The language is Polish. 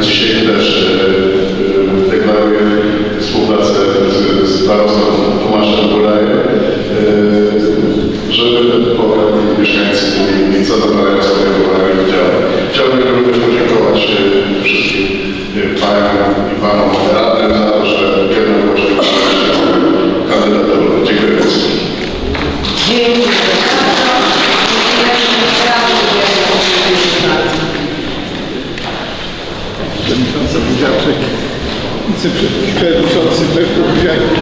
Dzisiaj też e, deklaruję współpracę z, z Tomaszem Burajem, e, żeby ten pomogli mieszkańcy Przewodnicząca Budziaczek, wiceprzewodniczący też powiedział.